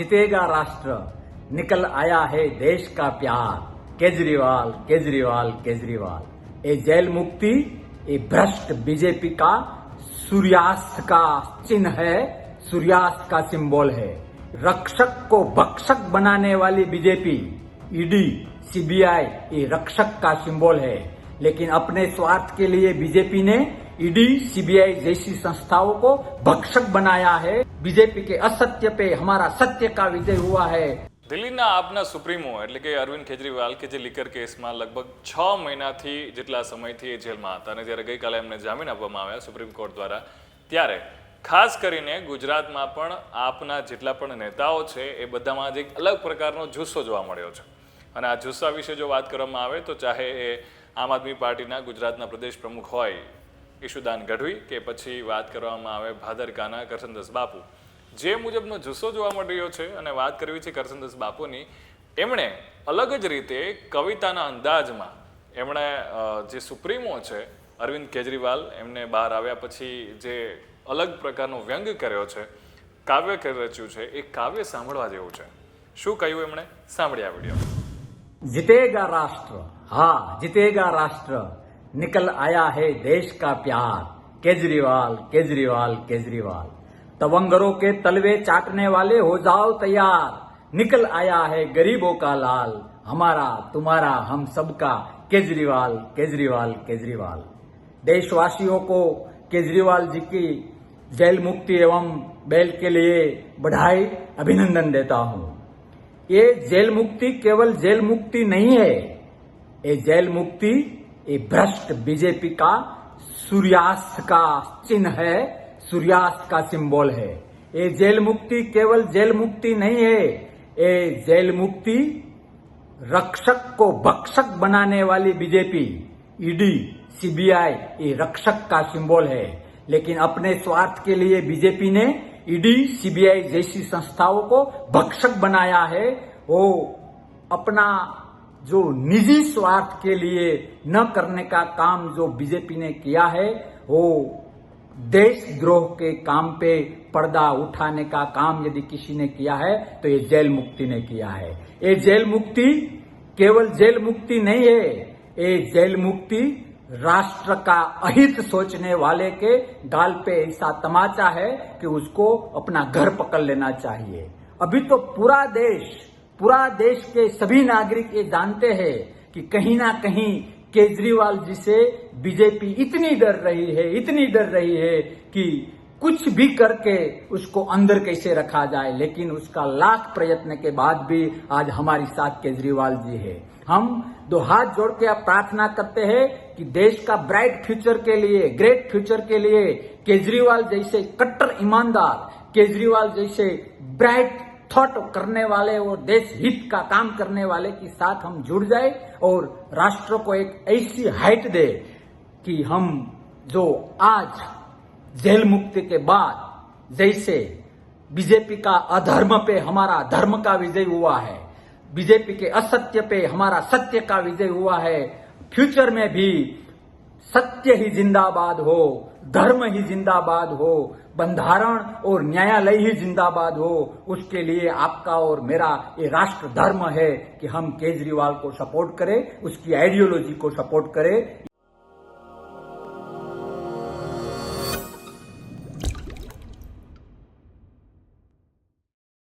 जीतेगा राष्ट्र, निकल आया है देश का प्यार। केजरीवाल केजरीवाल केजरीवाल। ये जेल मुक्ति ये भ्रष्ट बीजेपी का सूर्यास्त का चिन्ह है, सूर्यास्त का सिंबल है। रक्षक को भक्षक बनाने वाली बीजेपी, ईडी, सीबीआई, ये रक्षक का सिंबल है। लेकिन अपने स्वार्थ के लिए बीजेपी ने ईडी सीबीआई जैसी संस्थाओं को भक्षक बनाया है बीजेपी के असत्य पे हमारा सत्य का विजय हुआ है દિલ્હીના આપના સુપ્રીમો એટલે કે અરવિંદ કેજરીવાલ કે જે લીકર કેસમાં લગભગ છ મહિનાથી જેટલા સમયથી એ જેલમાં હતા અને જ્યારે ગઈકાલે એમને જામીન આપવામાં આવ્યા સુપ્રીમ કોર્ટ દ્વારા ત્યારે ખાસ કરીને ગુજરાતમાં પણ આપના જેટલા પણ નેતાઓ છે એ બધામાં જ એક અલગ પ્રકારનો જુસ્સો જોવા મળ્યો છે અને આ જુસ્સા વિશે જો વાત કરવામાં આવે તો ચાહે એ આમ આદમી પાર્ટીના ગુજરાતના પ્રદેશ પ્રમુખ હોય ઈશુદાન ગઢવી કે પછી વાત કરવામાં આવે ભાદરકાના કરસનદાસ બાપુ. જે મુજબનો જુસ્સો જોવા મળી રહ્યો છે અને વાત કરવી છે કરસનદાસ બાપુની, એમણે અલગ જ રીતે કવિતાના અંદાજમાં એમણે જે સુપ્રીમો છે, અરવિંદ કેજરીવાલ, એમને બહાર આવ્યા પછી જે અલગ પ્રકારનો વ્યંગ કર્યો છે, કાવ્ય રચ્યું છે, એ કાવ્ય સાંભળવા જેવું છે. શું કહ્યું એમણે? સાંભળ્યા વીડિયો. જીતેગા રાષ્ટ્ર, હા, જીતેગા રાષ્ટ્ર. निकल आया है देश का प्यार। केजरीवाल केजरीवाल केजरीवाल। तवंगरों के तलवे चाटने वाले हो जाओ तैयार। निकल आया है गरीबों का लाल। हमारा, तुम्हारा, हम सबका। केजरीवाल केजरीवाल केजरीवाल। देशवासियों को केजरीवाल जी की जेल मुक्ति एवं बेल के लिए बधाई, अभिनंदन देता हूँ। ये जेल मुक्ति केवल जेल मुक्ति नहीं है। ये जेल मुक्ति ये भ्रष्ट बीजेपी का सूर्यास्त का चिन्ह है, सूर्यास्त का सिंबल है। ये जेल मुक्ति केवल जेल मुक्ति नहीं है ये जेल मुक्ति रक्षक को भक्षक बनाने वाली बीजेपी, ईडी, सीबीआई, ये रक्षक का सिंबल है। लेकिन अपने स्वार्थ के लिए बीजेपी ने ईडी, सीबीआई जैसी संस्थाओं को भक्षक बनाया है। वो अपना जो निजी स्वार्थ के लिए न करने का काम जो बीजेपी ने किया है, वो देशद्रोह के काम पे पर्दा उठाने का काम यदि किसी ने किया है तो ये जेल मुक्ति ने किया है। ये जेल मुक्ति केवल जेल मुक्ति नहीं है, ये जेल मुक्ति राष्ट्र का अहित सोचने वाले के गाल पे ऐसा तमाचा है कि उसको अपना घर पकड़ लेना चाहिए। अभी तो पूरा देश पूरा देश के सभी नागरिक ये जानते हैं कि कहीं ना कहीं केजरीवाल जी से बीजेपी इतनी डर रही है, इतनी डर रही है कि कुछ भी करके उसको अंदर कैसे रखा जाए, लेकिन उसका लाख प्रयत्न के बाद भी आज हमारी साथ केजरीवाल जी है। हम दो हाथ जोड़ के अब प्रार्थना करते हैं कि देश का ब्राइट फ्यूचर के लिए, ग्रेट फ्यूचर के लिए केजरीवाल जैसे कट्टर ईमानदार, केजरीवाल जैसे ब्राइट थॉट करने वाले और देश हित का काम करने वाले के साथ हम जुड़ जाए और राष्ट्र को एक ऐसी हाइट दे कि हम जो आज जेल मुक्ति के बाद जैसे बीजेपी का अधर्म पे हमारा धर्म का विजय हुआ है, बीजेपी के असत्य पे हमारा सत्य का विजय हुआ है, फ्यूचर में भी सत्य ही जिंदाबाद हो, धर्म ही जिंदाबाद हो, बंधारण और न्यायालय ही जिंदाबाद हो, उसके लिए आपका और मेरा ये राष्ट्र धर्म है कि हम केजरीवाल को सपोर्ट करें, उसकी आइडियोलॉजी को सपोर्ट करें।